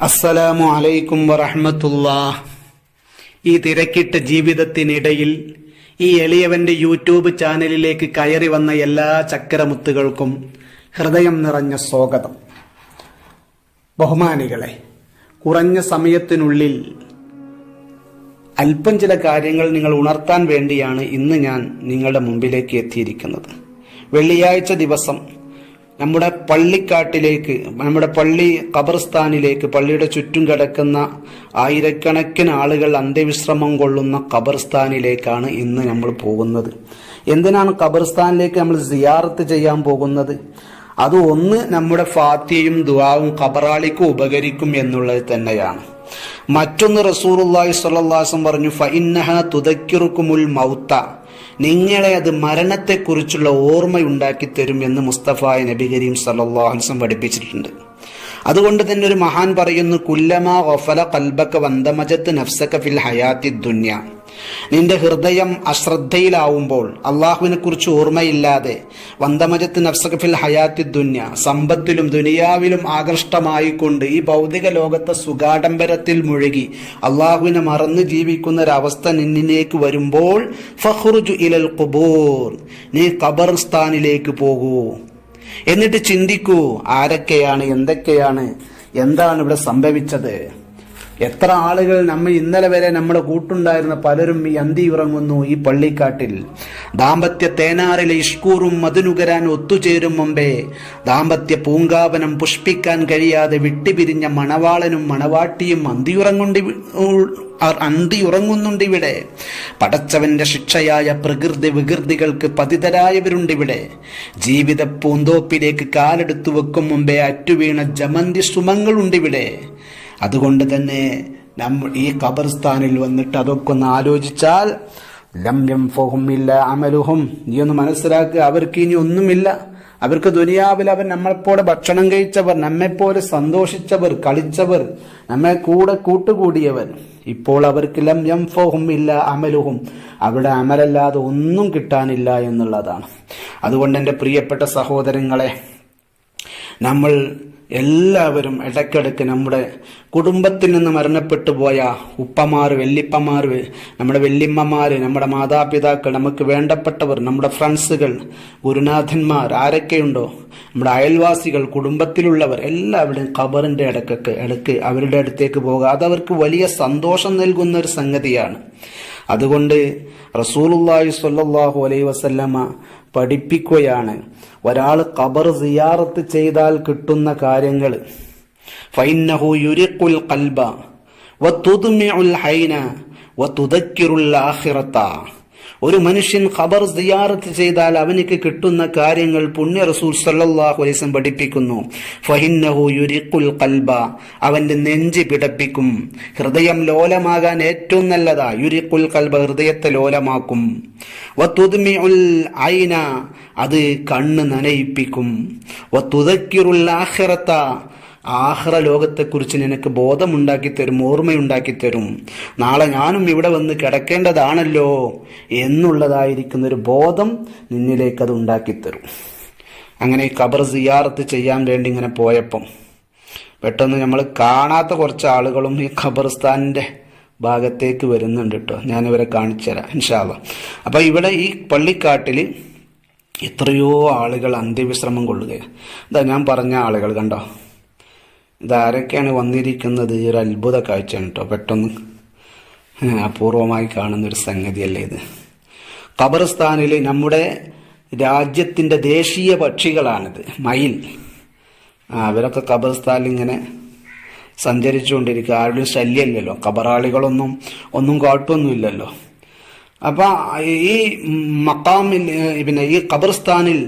അസ്സലാമു അലൈക്കും വറഹമത്തുള്ള ഈ തിരക്കിട്ട ജീവിതത്തിനിടയിൽ ഈ എളിയവന്റെ യൂട്യൂബ് ചാനലിലേക്ക് കയറി വന്ന എല്ലാ ചക്രമുത്തുകൾക്കും ഹൃദയം നിറഞ്ഞ സ്വാഗതം. ബഹുമാനികളെ കുറഞ്ഞ സമയത്തിനുള്ളിൽ അല്പം ചില കാര്യങ്ങൾ നിങ്ങൾ ഉണർത്താൻ വേണ്ടിയാണ് ഇന്ന് ഞാൻ നിങ്ങളുടെ മുമ്പിലേക്ക് എത്തിയിരിക്കുന്നത്. വെള്ളിയാഴ്ച ദിവസം നമ്മുടെ പള്ളിക്കാട്ടിലേക്ക് നമ്മുടെ പള്ളി ഖബർസ്ഥാനിലേക്ക് പള്ളിയുടെ ചുറ്റും കിടക്കുന്ന ആയിരക്കണക്കിന് ആളുകൾ അന്ത്യവിശ്രമം കൊള്ളുന്ന ഖബർസ്ഥാനിലേക്കാണ് ഇന്ന് നമ്മൾ പോകുന്നത്. എന്തിനാണ് ഖബർസ്ഥാനിലേക്ക് നമ്മൾ സിയാറത്ത് ചെയ്യാൻ പോകുന്നത്? അത് ഒന്ന് നമ്മുടെ ഫാത്തിയും ദുവാവും ഖബറാളിക്ക് ഉപകരിക്കും എന്നുള്ളത് തന്നെയാണ്. മറ്റൊന്ന് റസൂറുല്ലാഹി സ്വല്ലല്ലാഹു പറഞ്ഞു ഫഇന്നഹ തുതക്കിറുക്കുമുൽ മൗത്ത. നിങ്ങളെ അത് മരണത്തെക്കുറിച്ചുള്ള ഓർമ്മയുണ്ടാക്കി തരും എന്ന് മുസ്തഫ നബി കരീം വസല്ലം പഠിപ്പിച്ചിട്ടുണ്ട്. അതുകൊണ്ട് തന്നെ ഒരു മഹാൻ പറയുന്നു കുല്ലമാ ഒഫല കൽബക്ക വന്ദമജത്ത് നഫ്സക്ക ഫിൽ ഹയാത്തി ദുന്യ. നിന്റെ ഹൃദയം അശ്രദ്ധയിലാവുമ്പോൾ അള്ളാഹുവിനെ കുറിച്ച് ഓർമ്മയില്ലാതെ വന്ദമജത്ത് നഫ്സഖഫിൽ ഹയാത്തി ദുന്യ സമ്പത്തിലും ദുനിയാവിലും ആകൃഷ്ടമായിക്കൊണ്ട് ഈ ഭൗതിക ലോകത്തെ സുഗാഡംബരത്തിൽ മുഴുകി അള്ളാഹുവിനെ മറന്ന് ജീവിക്കുന്ന ഒരവസ്ഥ നിന്നിലേക്ക് വരുമ്പോൾ ഫഹ്റുജു ഇലൽ ഖുബൂർ നീ ഖബർസ്ഥാനിലേക്ക് പോകൂ. എന്നിട്ട് ചിന്തിക്കൂ ആരൊക്കെയാണ് എന്തൊക്കെയാണ് എന്താണ് ഇവിടെ സംഭവിച്ചത്? എത്ര ആളുകൾ നമ്മൾ ഇന്നലെ വരെ നമ്മുടെ കൂട്ടുണ്ടായിരുന്ന പലരും ഈ അന്തി ഉറങ്ങുന്നു ഈ പള്ളിക്കാട്ടിൽ. ദാമ്പത്യ തേനാറിലെ ഇഷ്കൂറും മധുനുകരാൻ ഒത്തുചേരും മുമ്പേ ദാമ്പത്യ പൂങ്കാവനം പുഷ്പിക്കാൻ കഴിയാതെ വിട്ടുപിരിഞ്ഞ മണവാളനും മണവാട്ടിയും അന്തിയുറങ്ങുണ്ടി അന്തി ഉറങ്ങുന്നുണ്ട് ഇവിടെ. പടച്ചവന്റെ ശിക്ഷയായ പ്രകൃതി വികൃതികൾക്ക് പതിതരായവരുണ്ട് ഇവിടെ. ജീവിത പൂന്തോപ്പിലേക്ക് കാലെടുത്തു വെക്കും മുമ്പേ അറ്റുവീണ ജമന്തി സുമങ്ങളുണ്ട് ഇവിടെ. അതുകൊണ്ട് തന്നെ നമ്മൾ ഈ ഖബർസ്ഥാനിൽ വന്നിട്ട് അതൊക്കെ ഒന്ന് ആലോചിച്ചാൽ ലംയം ഇല്ല അമലുഹും. നീ ഒന്ന് മനസ്സിലാക്കുക അവർക്ക് ഇനി ഒന്നുമില്ല. അവർക്ക് ദുനിയാവിൽ അവർ നമ്മളെപ്പോലെ ഭക്ഷണം കഴിച്ചവർ നമ്മെപ്പോലെ സന്തോഷിച്ചവർ കളിച്ചവർ നമ്മെ കൂടെ കൂട്ടുകൂടിയവർ ഇപ്പോൾ അവർക്ക് ലം എം ഫോഹും ഇല്ല അമലുഹും. അവിടെ അമലല്ലാതെ ഒന്നും കിട്ടാനില്ല എന്നുള്ളതാണ്. അതുകൊണ്ട് എന്റെ പ്രിയപ്പെട്ട സഹോദരങ്ങളെ നമ്മൾ എല്ലാവരും ഇടയ്ക്കിടയ്ക്ക് നമ്മുടെ കുടുംബത്തിൽ നിന്ന് മരണപ്പെട്ടു പോയ ഉപ്പമാർ വെല്ലിപ്പമാർ നമ്മുടെ വെല്ലിമ്മമാർ നമ്മുടെ മാതാപിതാക്കൾ നമുക്ക് വേണ്ടപ്പെട്ടവർ നമ്മുടെ ഫ്രണ്ട്സുകൾ ഗുരുനാഥന്മാർ ആരൊക്കെയുണ്ടോ? നമ്മുടെ അയൽവാസികൾ കുടുംബത്തിലുള്ളവർ എല്ലാവരും ഖബറിന്റെ ഇടക്കൊക്കെ ഇടയ്ക്ക് അവരുടെ അടുത്തേക്ക് പോകുക അതവർക്ക് വലിയ സന്തോഷം നൽകുന്ന ഒരു സംഗതിയാണ്. അതുകൊണ്ട് റസൂലുല്ലാഹി സ്വല്ലല്ലാഹു അലൈഹി വസല്ലമ പഠിപ്പിക്കുകയാണ്. ഒരാൾ ഖബർ സിയാറത്ത് ചെയ്താൽ കിട്ടുന്ന കാര്യങ്ങൾ. ഫൈന്നഹു യുരിഖുൽ ഖൽബ വതുദ്മിഉൽ ഹൈന വതുദക്കിറുൽ ആഖിറത ഒരു മനുഷ്യൻ ഖബർ സിയാറത്ത് ചെയ്താൽ അവനിക്ക് കിട്ടുന്ന കാര്യങ്ങൾ പുണ്യ റസൂൽ സല്ലല്ലാഹു അലൈഹി വസല്ലം പഠിപ്പിക്കുന്നു. ഫഹിന്നഹു യുരിഖുൽ ഖൽബ. അവന്റെ നെഞ്ച് പിടപ്പിക്കും. ഹൃദയം ലോലമാകാൻ ഏറ്റവും നല്ലതാ യുരിഖുൽ ഖൽബ ഹൃദയത്തെ ലോലമാക്കും. വതുദ്മിഉൽ ഐന. അത് കണ്ണ് നനയിപ്പിക്കും. വതുദക്കിറുൽ ആഖിറത ആഹ്റ ലോകത്തെക്കുറിച്ച് നിനക്ക് ബോധമുണ്ടാക്കി തരും ഓർമ്മയുണ്ടാക്കി തരും നാളെ ഞാനും ഇവിടെ വന്ന് കിടക്കേണ്ടതാണല്ലോ എന്നുള്ളതായിരിക്കുന്ന ഒരു ബോധം നിന്നിലേക്ക് അത് ഉണ്ടാക്കി തരും അങ്ങനെ ഈ ഖബർ സിയാറത്ത് ചെയ്യാൻ വേണ്ടി ഇങ്ങനെ പോയപ്പം പെട്ടെന്ന് നമ്മൾ കാണാത്ത കുറച്ച് ആളുകളും ഈ ഖബർസ്ഥാനിന്റെ ഭാഗത്തേക്ക് വരുന്നുണ്ട് കേട്ടോ. ഞാനിവരെ കാണിച്ചു തരാം ഇൻഷാല്ല അപ്പോൾ ഇവിടെ ഈ പള്ളിക്കാട്ടിൽ എത്രയോ ആളുകൾ അന്ത്യവിശ്രമം കൊള്ളുകയാണ്. ഇതാ ഞാൻ പറഞ്ഞ ആളുകൾ കണ്ടോ? ഇതാരൊക്കെയാണ് വന്നിരിക്കുന്നത്? ഒരു അത്ഭുത കാഴ്ചയാണ് കേട്ടോ പെട്ടെന്ന് അപൂർവമായി കാണുന്ന ഒരു സംഗതിയല്ലേ ഇത്. ഖബർസ്ഥാനിൽ നമ്മുടെ രാജ്യത്തിന്റെ ദേശീയ പക്ഷികളാണിത്. മയിൽ. അവരൊക്കെ ഖബർസ്ഥാനിൽ ഇങ്ങനെ സഞ്ചരിച്ചുകൊണ്ടിരിക്കുക. ആരുടെയും ശല്യമില്ലല്ലോ ഖബറാളികളൊന്നും ഒന്നും കാട്ടൊന്നുമില്ലല്ലോ അപ്പം ഈ മക്കാമിൽ പിന്നെ ഈ ഖബർസ്ഥാനിൽ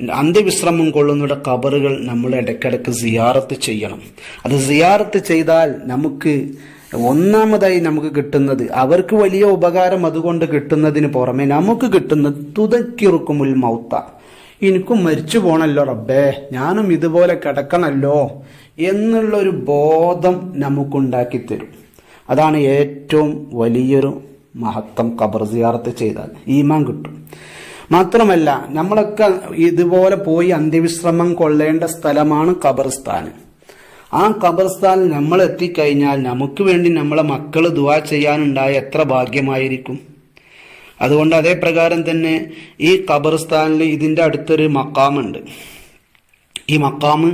അന്ത്യവിശ്രമം കൊള്ളുന്നവരുടെ കബറുകൾ നമ്മൾ ഇടയ്ക്കിടയ്ക്ക് സിയാറത്ത് ചെയ്യണം. അത് സിയാറത്ത് ചെയ്താൽ നമുക്ക് ഒന്നാമതായി നമുക്ക് കിട്ടുന്നത് അവർക്ക് വലിയ ഉപകാരം അതുകൊണ്ട് കിട്ടുന്നതിന് പുറമെ നമുക്ക് കിട്ടുന്നത് തുതക്കിറുക്കുമുൽ മൗത്ത. എനിക്കും മരിച്ചു പോണല്ലോ റബ്ബേ ഞാനും ഇതുപോലെ കിടക്കണല്ലോ എന്നുള്ളൊരു ബോധം നമുക്കുണ്ടാക്കി തരും. അതാണ് ഏറ്റവും വലിയൊരു മഹത്വം കബർ സിയാറത്ത് ചെയ്താൽ. ഈമാൻ കിട്ടും. മാത്രമല്ല നമ്മളൊക്കെ ഇതുപോലെ പോയി അന്ത്യവിശ്രമം കൊള്ളേണ്ട സ്ഥലമാണ് ഖബർസ്ഥാൻ. ആ ഖബർസ്ഥാൻ നമ്മൾ എത്തിക്കഴിഞ്ഞാൽ നമുക്ക് വേണ്ടി നമ്മളെ മക്കൾ ദുവാ ചെയ്യാനുണ്ടായ എത്ര ഭാഗ്യമായിരിക്കും? അതുകൊണ്ട് അതേ പ്രകാരം തന്നെ ഈ ഖബർസ്ഥാനിൽ ഇതിന്റെ അടുത്തൊരു മക്കാമുണ്ട് ഈ മക്കാമ്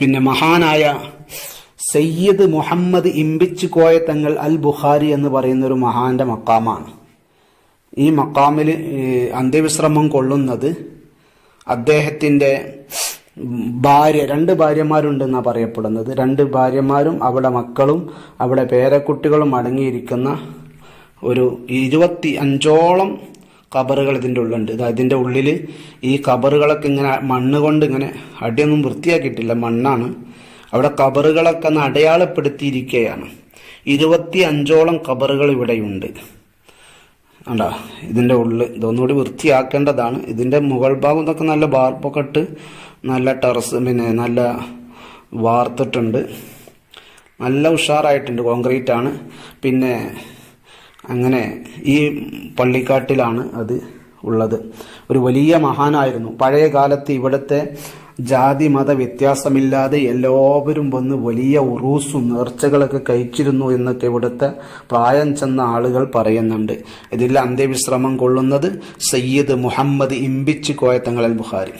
പിന്നെ മഹാനായ സയ്യിദ് മുഹമ്മദ് ഇമ്പിച്ച് കോയ തങ്ങൾ അൽ ബുഖാരി എന്ന് പറയുന്ന ഒരു മഹാന്റെ മക്കാമാണ് ഈ മക്കാമിൽ അന്ത്യവിശ്രമം കൊള്ളുന്നത് അദ്ദേഹത്തിന്റെ ഭാര്യ രണ്ട് ഭാര്യമാരുണ്ടെന്നാണ് പറയപ്പെടുന്നത്. രണ്ട് ഭാര്യമാരും അവിടെ മക്കളും അവിടെ പേരക്കുട്ടികളും അടങ്ങിയിരിക്കുന്ന ഒരു ഇരുപത്തി അഞ്ചോളം കബറുകൾ ഇതിന്റെ ഉള്ളുണ്ട്. ഇത് അതിന്റെ ഉള്ളിൽ ഈ കബറുകളൊക്കെ ഇങ്ങനെ മണ്ണ് കൊണ്ട് ഇങ്ങനെ അടിയൊന്നും വൃത്തിയാക്കിയിട്ടില്ല. മണ്ണാണ്. അവിടെ കബറുകളൊക്കെ ഒന്ന് അടയാളപ്പെടുത്തിയിരിക്കുകയാണ്. ഇരുപത്തി അഞ്ചോളം കബറുകൾ ഇവിടെയുണ്ട്. അണ്ടാ ഇതിന്റെ ഉള്ളിൽ ഇതൊന്നുകൂടി വൃത്തിയാക്കേണ്ടതാണ്. ഇതിന്റെ മുകൾ ഭാഗം ഇതൊക്കെ നല്ല ബാർപ്പൊക്കെ ഇട്ട് നല്ല ടെറസ് പിന്നെ നല്ല വാർത്തിട്ടുണ്ട്. നല്ല ഉഷാറായിട്ടുണ്ട് കോൺക്രീറ്റ് ആണ് പിന്നെ അങ്ങനെ ഈ പള്ളിക്കാട്ടിലാണ് അത് ഉള്ളത്. ഒരു വലിയ മഹാനായിരുന്നു. പഴയ കാലത്ത് ഇവിടുത്തെ ജാതി മത വ്യത്യാസമില്ലാതെ എല്ലാവരും വന്ന് വലിയ ഉറൂസും നേർച്ചകളൊക്കെ കഴിച്ചിരുന്നു എന്നൊക്കെ ഇവിടുത്തെ പ്രായം ചെന്ന ആളുകൾ പറയുന്നുണ്ട്. ഇതിൽ അന്ത്യവിശ്രമം കൊള്ളുന്നത് സയ്യിദ് മുഹമ്മദ് ഇമ്പിച്ച് കോയത്തങ്ങൾ അൽ ബുഖാരി.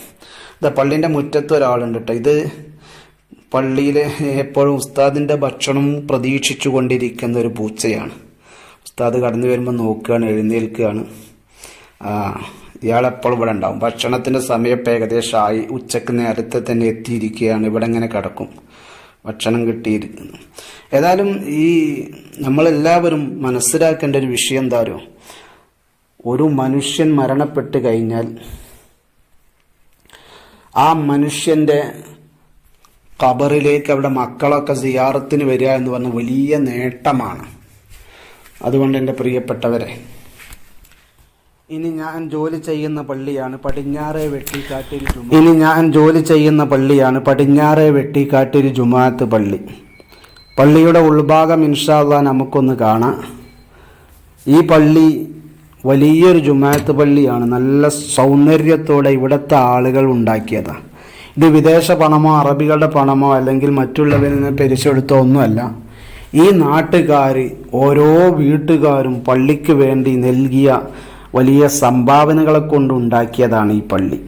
ഇത് പള്ളിന്റെ മുറ്റത്ത് ഒരാളുണ്ട് കേട്ടോ ഇത് പള്ളിയിലെ എപ്പോഴും ഉസ്താദിന്റെ ഭക്ഷണം പ്രതീക്ഷിച്ചു കൊണ്ടിരിക്കുന്ന ഒരു പൂച്ചയാണ്. ഉസ്താദ് കടന്നു വരുമ്പോൾ നോക്കുകയാണ് എഴുന്നേൽക്കുകയാണ്. ആ ഇയാളെപ്പോഴും ഇവിടെ ഉണ്ടാവും. ഭക്ഷണത്തിന്റെ സമയം ഏകദേശം ഏകദേശമായി ഉച്ചയ്ക്ക് നേരത്തെ തന്നെ എത്തിയിരിക്കുകയാണ്. ഇവിടെ ഇങ്ങനെ കിടക്കും. ഭക്ഷണം കിട്ടിയിരിക്കുന്നു. ഏതായാലും ഈ നമ്മളെല്ലാവരും മനസ്സിലാക്കേണ്ട ഒരു വിഷയം എന്താരോ ഒരു മനുഷ്യൻ മരണപ്പെട്ട് കഴിഞ്ഞാൽ ആ മനുഷ്യന്റെ ഖബറിലേക്ക് അവിടെ മക്കളൊക്കെ സിയാറത്തിന് വരിക എന്ന് പറഞ്ഞ വലിയ നേട്ടമാണ്. അതുകൊണ്ട് എന്റെ പ്രിയപ്പെട്ടവരെ ഇനി ഞാൻ ജോലി ചെയ്യുന്ന പള്ളിയാണ് പടിഞ്ഞാറേ വെട്ടിക്കാട്ടിൽ ജുമാ ഇനി ഞാൻ ജോലി ചെയ്യുന്ന പള്ളിയാണ് പടിഞ്ഞാറേ വെട്ടിക്കാട്ടിൽ ജുമാഅത്ത് പള്ളി. പള്ളിയുടെ ഉൾഭാഗം ഇൻഷാല്ല നമുക്കൊന്ന് കാണാം. ഈ പള്ളി വലിയൊരു ജുമാഅത്ത് പള്ളിയാണ്. നല്ല സൗന്ദര്യത്തോടെ ഇവിടുത്തെ ആളുകൾ ഉണ്ടാക്കിയതാണ് ഇത് വിദേശ പണമോ അറബികളുടെ പണമോ അല്ലെങ്കിൽ മറ്റുള്ളവരിൽ നിന്ന് പിരിച്ചെടുത്തോ ഒന്നുമല്ല. ഈ നാട്ടുകാർ ഓരോ വീട്ടുകാരും പള്ളിക്ക് വേണ്ടി നൽകിയ വലിയ സംഭാവനകളെ കൊണ്ടുണ്ടാക്കിയതാണ് ഈ പള്ളി.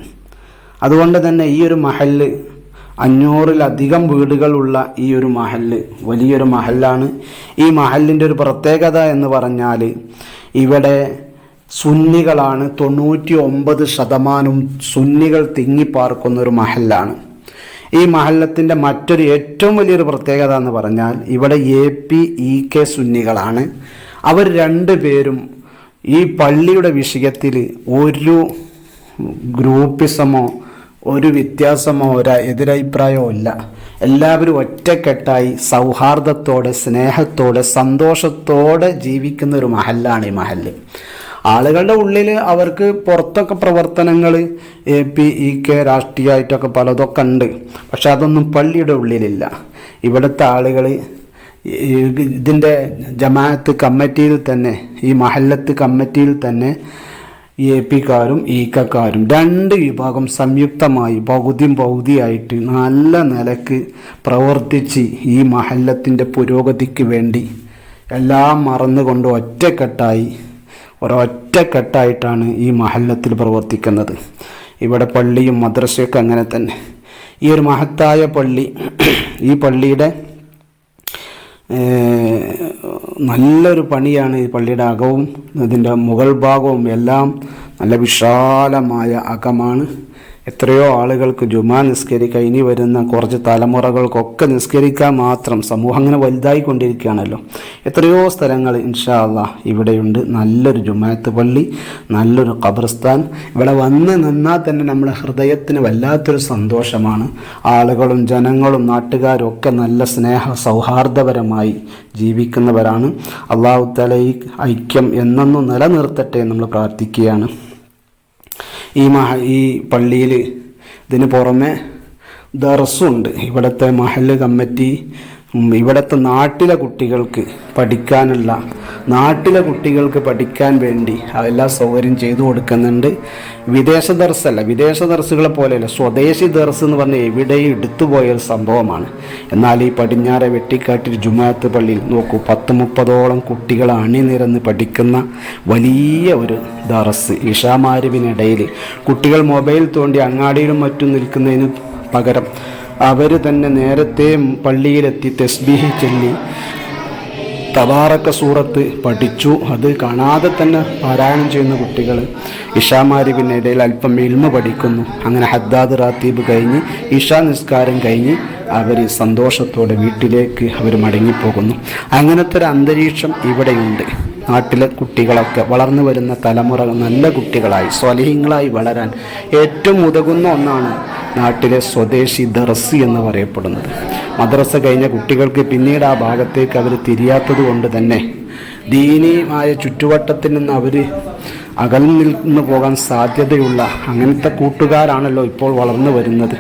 അതുകൊണ്ട് തന്നെ ഈ ഒരു മഹൽ അഞ്ഞൂറിലധികം വീടുകളുള്ള ഈ ഒരു മഹൽ വലിയൊരു മഹലാണ് ഈ മഹലിന്റെ ഒരു പ്രത്യേകത എന്ന് പറഞ്ഞാൽ ഇവിടെ സുന്നികളാണ് തൊണ്ണൂറ്റി ഒമ്പത് ശതമാനം സുന്നികൾ തിങ്ങിപ്പാർക്കുന്ന ഒരു മഹലാണ് ഈ മഹല്ലത്തിന്റെ മറ്റൊരു ഏറ്റവും വലിയൊരു പ്രത്യേകത എന്ന് പറഞ്ഞാൽ ഇവിടെ എ പി ഇ കെ സുന്നികളാണ്. അവർ രണ്ടു പേരും ഈ പള്ളിയുടെ വിഷയത്തിൽ ഒരു ഗ്രൂപ്പിസമോ ഒരു വ്യത്യാസമോ ഒരു എതിരഭിപ്രായമോ ഇല്ല. എല്ലാവരും ഒറ്റക്കെട്ടായി സൗഹാർദ്ദത്തോടെ സ്നേഹത്തോടെ സന്തോഷത്തോടെ ജീവിക്കുന്ന ഒരു മഹല്ലാണ് ഈ മഹല്ല്. ആളുകളുടെ ഉള്ളിൽ അവർക്ക് പുറത്തൊക്കെ പ്രവർത്തനങ്ങൾ എ പി ഇ കെ രാഷ്ട്രീയമായിട്ടൊക്കെ പലതൊക്കെ ഉണ്ട്. പക്ഷെ അതൊന്നും പള്ളിയുടെ ഉള്ളിലില്ല. ഇവിടുത്തെ ആളുകൾ ഇതിന്റെ ജമാഅത്ത് കമ്മിറ്റിയിൽ തന്നെ ഈ മഹല്ലത്ത് കമ്മിറ്റിയിൽ തന്നെ എ പിക്കാരും ഈക്കക്കാരും രണ്ട് വിഭാഗം സംയുക്തമായി പകുതിയും പകുതിയായിട്ട് നല്ല നിലയ്ക്ക് പ്രവർത്തിച്ച് ഈ മഹല്ലത്തിന്റെ പുരോഗതിക്ക് വേണ്ടി എല്ലാം മറന്നുകൊണ്ട് ഒറ്റക്കെട്ടായി ഒരൊറ്റക്കെട്ടായിട്ടാണ് ഈ മഹല്ലത്തിൽ പ്രവർത്തിക്കുന്നത്. ഇവിടെ പള്ളിയും മദ്രസയൊക്കെ അങ്ങനെ തന്നെ. ഈ ഒരു മഹത്തായ പള്ളി ഈ പള്ളിയുടെ നല്ലൊരു പണിയാണ് ഈ പള്ളിയുടെ അകവും അതിന്റെ മുകൾ ഭാഗവും എല്ലാം നല്ല വിശാലമായ അകമാണ്. എത്രയോ ആളുകൾക്ക് ജുമാ നിസ്കരിക്കുക ഇനി വരുന്ന കുറച്ച് തലമുറകൾക്കൊക്കെ നിസ്കരിക്കാൻ മാത്രം സമൂഹം അങ്ങനെ വലുതായി കൊണ്ടിരിക്കുകയാണല്ലോ എത്രയോ സ്ഥലങ്ങൾ ഇൻഷാ അള്ളാ ഇവിടെയുണ്ട്. നല്ലൊരു ജുമാത്ത് പള്ളി നല്ലൊരു ഖബർസ്ഥാൻ. ഇവിടെ വന്ന് നിന്നാൽ തന്നെ നമ്മുടെ ഹൃദയത്തിന് വല്ലാത്തൊരു സന്തോഷമാണ്. ആളുകളും ജനങ്ങളും നാട്ടുകാരും ഒക്കെ നല്ല സ്നേഹ സൗഹാർദ്ദപരമായി ജീവിക്കുന്നവരാണ്. അള്ളാഹു തല ഐക്യം എന്നെന്നും നിലനിർത്തട്ടെ നമ്മൾ പ്രാർത്ഥിക്കുകയാണ്. ഈ മഹ ഈ പള്ളിയിൽ ഇതിന് പുറമെ ദർസുണ്ട്. ഇവിടുത്തെ മഹൽ കമ്മിറ്റി ഇവിടുത്തെ നാട്ടിലെ കുട്ടികൾക്ക് പഠിക്കാനുള്ള നാട്ടിലെ കുട്ടികൾക്ക് പഠിക്കാൻ വേണ്ടി എല്ലാ സൗകര്യം ചെയ്തു കൊടുക്കുന്നുണ്ട്. വിദേശ ദർസല്ല വിദേശ ദർസുകളെ പോലെയല്ല സ്വദേശി ദർസ് എന്ന് പറഞ്ഞാൽ എവിടെയും എടുത്തുപോയ ഒരു സംഭവമാണ്. എന്നാൽ ഈ പടിഞ്ഞാറെ വെട്ടിക്കാട്ടിൽ ജുമാഅത്ത് പള്ളിയിൽ നോക്കൂ പത്ത് മുപ്പതോളം കുട്ടികൾ അണിനിരന്ന് പഠിക്കുന്ന വലിയ ഒരു ദർസ് ഇഷാമാരുവിനിടയിൽ കുട്ടികൾ മൊബൈൽ തോണ്ടി അങ്ങാടിയിലും മറ്റും നിൽക്കുന്നതിന് പകരം അവർ തന്നെ നേരത്തെ പള്ളിയിലെത്തി തസ്ബീഹ് ചൊല്ലി തബാറക്ക സൂറത്ത് പഠിച്ചു. അത് കാണാതെ തന്നെ പാരായണം ചെയ്യുന്ന കുട്ടികൾ ഇഷാമാരി പിന്നെ ഇടയിൽ അല്പം ഇൽമ പഠിക്കുന്നു. അങ്ങനെ ഹദ്ദാദ് റാത്തീബ് കഴിഞ്ഞ് ഇഷാ നിസ്കാരം കഴിഞ്ഞ് അവർ സന്തോഷത്തോടെ വീട്ടിലേക്ക് അവർ മടങ്ങിപ്പോകുന്നു. അങ്ങനത്തെ ഒരു അന്തരീക്ഷം ഇവിടെയുണ്ട്. നാട്ടിലെ കുട്ടികളൊക്കെ വളർന്നു വരുന്ന തലമുറ നല്ല കുട്ടികളായി സ്വലഹിങ്ങളായി വളരാൻ ഏറ്റവും ഉതകുന്ന ഒന്നാണ് നാട്ടിലെ സ്വദേശി ദർസി എന്ന് പറയപ്പെടുന്നത്. മദ്രസ കഴിഞ്ഞ കുട്ടികൾക്ക് പിന്നീട് ആ ഭാഗത്തേക്ക് അവർ തിരിയാത്തത് കൊണ്ട് തന്നെ ദീനീയമായ ചുറ്റുവട്ടത്തിൽ നിന്ന് അവർ അകന്നു നിന്ന് പോകാൻ സാധ്യതയുള്ള അങ്ങനത്തെ കൂട്ടുകാരാണല്ലോ ഇപ്പോൾ വളർന്നു വരുന്നത്.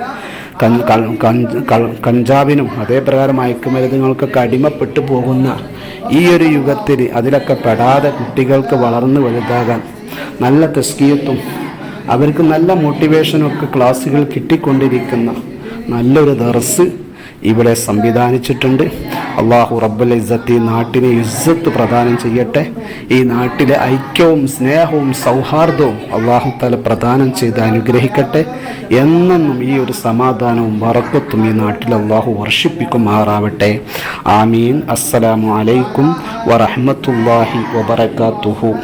കഞ്ചാവിനും അതേപ്രകാരം മയക്കുമരുന്നുകൾക്കൊക്കെ അടിമപ്പെട്ടു പോകുന്ന ഈ ഒരു യുഗത്തിൽ അതിലൊക്കെ പെടാതെ കുട്ടികൾക്ക് വളർന്നു വലുതാകാൻ നല്ല തെസ്കിയത്തും അവർക്ക് നല്ല മോട്ടിവേഷനൊക്കെ ക്ലാസ്സുകൾ കിട്ടിക്കൊണ്ടിരിക്കുന്ന നല്ലൊരു ദർസ് ഇവിടെ സംവിധാനിച്ചിട്ടുണ്ട്. അള്ളാഹു റബ്ബുൽ ഇസ്സത്ത് ഈ നാട്ടിനെ ഇസ്സത്ത് പ്രദാനം ചെയ്യട്ടെ. ഈ നാട്ടിലെ ഐക്യവും സ്നേഹവും സൗഹാർദ്ദവും അള്ളാഹു തല പ്രദാനം ചെയ്ത് അനുഗ്രഹിക്കട്ടെ. എന്നെന്നും ഈ ഒരു സമാധാനവും വറക്കത്തും ഈ നാട്ടിൽ അള്ളാഹു വർഷിപ്പിക്കുമാറാവട്ടെ. ആമീൻ. അസ്സലാമു അലൈക്കും വറഹ്മത്തുള്ളാഹി വബറകാതുഹു.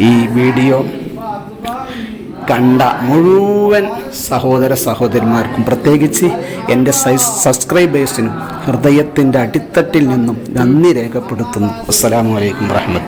ഈ വീഡിയോ കണ്ട മുഴുവൻ സഹോദര സഹോദരിമാർക്കും പ്രത്യേകിച്ച് എന്റെ സബ്സ്ക്രൈബേഴ്സിനും ഹൃദയത്തിന്റെ അടിത്തട്ടിൽ നിന്നും നന്ദി രേഖപ്പെടുത്തുന്നു. അസ്സലാമു അലൈക്കും വറഹ്മത്ത്